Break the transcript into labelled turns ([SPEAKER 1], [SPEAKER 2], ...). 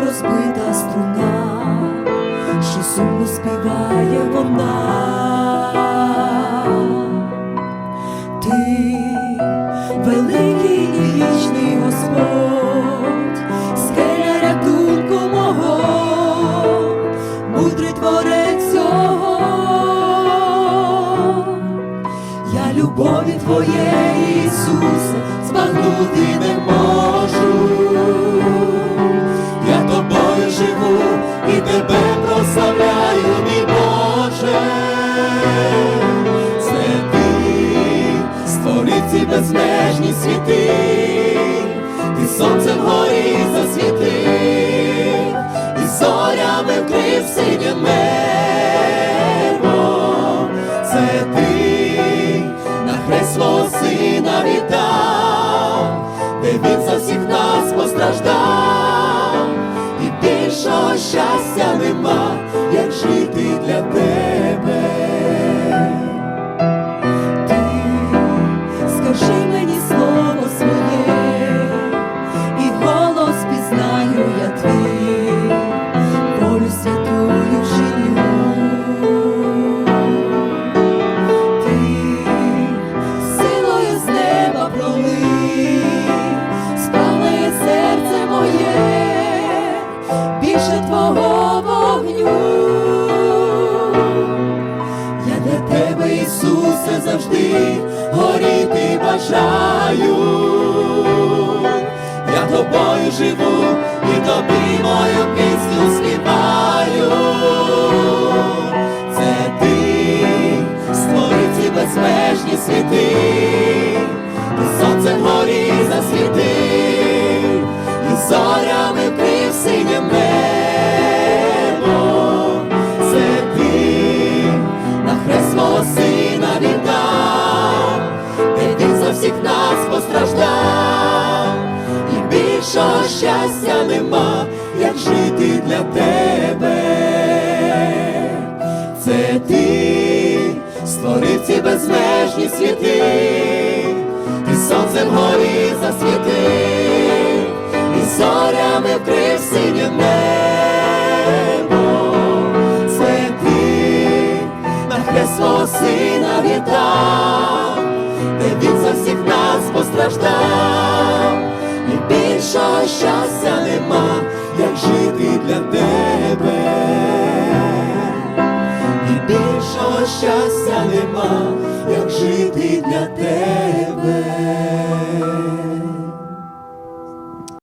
[SPEAKER 1] розбита струна, що сумно співає вона. Ти великий вічний Господь, скеля рятунку мого, мудрий творець всього. Я любові Твоєї, Ісусе, збагнути не можу. Це ти створив ці безмежні світи, ти сонцем горі засвітив, і зорями вкрив синє небо. Це ти на хрест сина віддав, де він за всіх нас постраждав, і більшого щастя нема, як жити для тебе. Завжди горіти бажаю. Я тобою живу нас постраждав, і більшого щастя нема, як жити для тебе. Це ти створив ці безмежні світи, ти сонцем вгорі засвітив, і зорями вкрив синє небо. Жити для тебе, і більшого щастя нема, як жити для тебе.